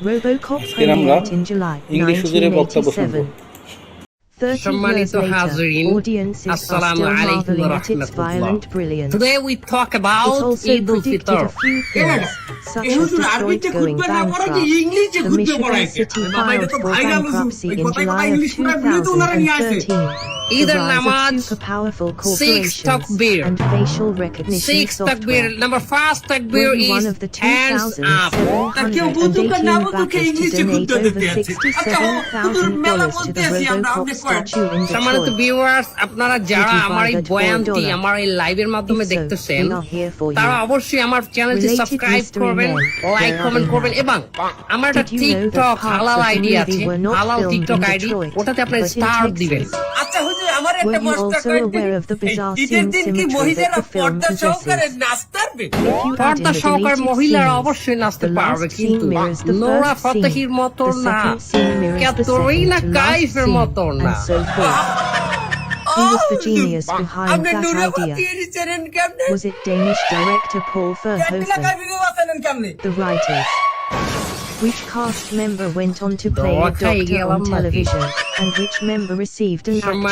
RoboCop premiered in July 1987. 30 years later, audiences violent. Today we talk about Eid such as going bankrupt, the Michigan City filed bankruptcy in July of 2013. ঈদের নামাজ takbir. তাকবীর six তাকবীর number first তাকবীর is hands up কেউ বন্দুক না বন্দুকে ইংলিশে গুরুত্ব দিতে আছে সম্মানিত ভিউয়ার্স আপনারা যারা আমার এই বয়ানটি আমার এই লাইভের মাধ্যমে দেখতেছেন তারা অবশ্যই আমার চ্যানেলটি সাবস্ক্রাইব করবেন লাইক কমেন্ট করবেন এবং আমার একটা টিকটক হালাল আইডি আছে হালাল টিকটক আইডি ওটাতে আপনারা স্টার দিবেন। আচ্ছা Were you also aware of the bizarre scene symmetry that the film possesses? If you add in the scenes, the last scene mirrors the first scene, the second scene mirrors the second to last scene, and so forth. Who was the genius behind that idea? Was it Danish director Paul Verhoeven? The writers. Which cast member went on to play a doctor on television, and which member received an actor?